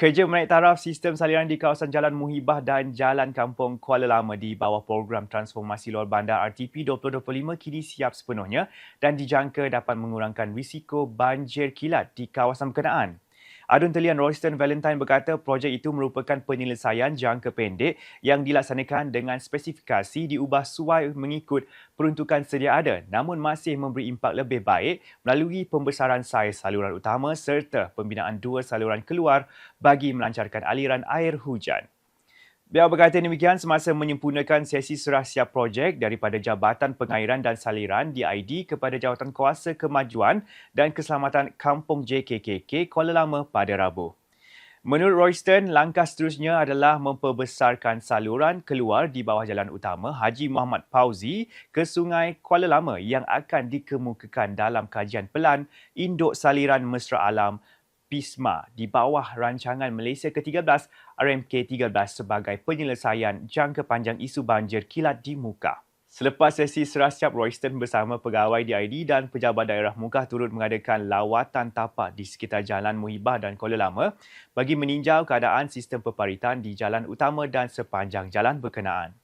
Kerja menaik taraf sistem saliran di kawasan Jalan Muhibah dan Jalan Kampung Kuala Lama di bawah program transformasi luar bandar RTP 2025 kini siap sepenuhnya dan dijangka dapat mengurangkan risiko banjir kilat di kawasan berkenaan. Adun Telian Royston Valentine berkata projek itu merupakan penyelesaian jangka pendek yang dilaksanakan dengan spesifikasi diubah suai mengikut peruntukan sedia ada namun masih memberi impak lebih baik melalui pembesaran saiz saluran utama serta pembinaan dua saluran keluar bagi melancarkan aliran air hujan. Beliau berkata demikian semasa menyempurnakan sesi serah siap projek daripada Jabatan Pengairan dan Saliran DID kepada Jawatan Kuasa Kemajuan dan Keselamatan Kampung JKKK Kuala Lama pada Rabu. Menurut Royston, langkah seterusnya adalah memperbesarkan saluran keluar di bawah jalan utama Haji Muhammad Pauzi ke Sungai Kuala Lama yang akan dikemukakan dalam kajian pelan Induk Saliran Mesra Alam PISMA di bawah rancangan Malaysia ke-13 RMK 13 sebagai penyelesaian jangka panjang isu banjir kilat di muka. Selepas sesi serah siap Royston bersama pegawai DID dan pejabat daerah muka turut mengadakan lawatan tapak di sekitar Jalan Muhibah dan Kuala Lama bagi meninjau keadaan sistem peparitan di jalan utama dan sepanjang jalan berkenaan.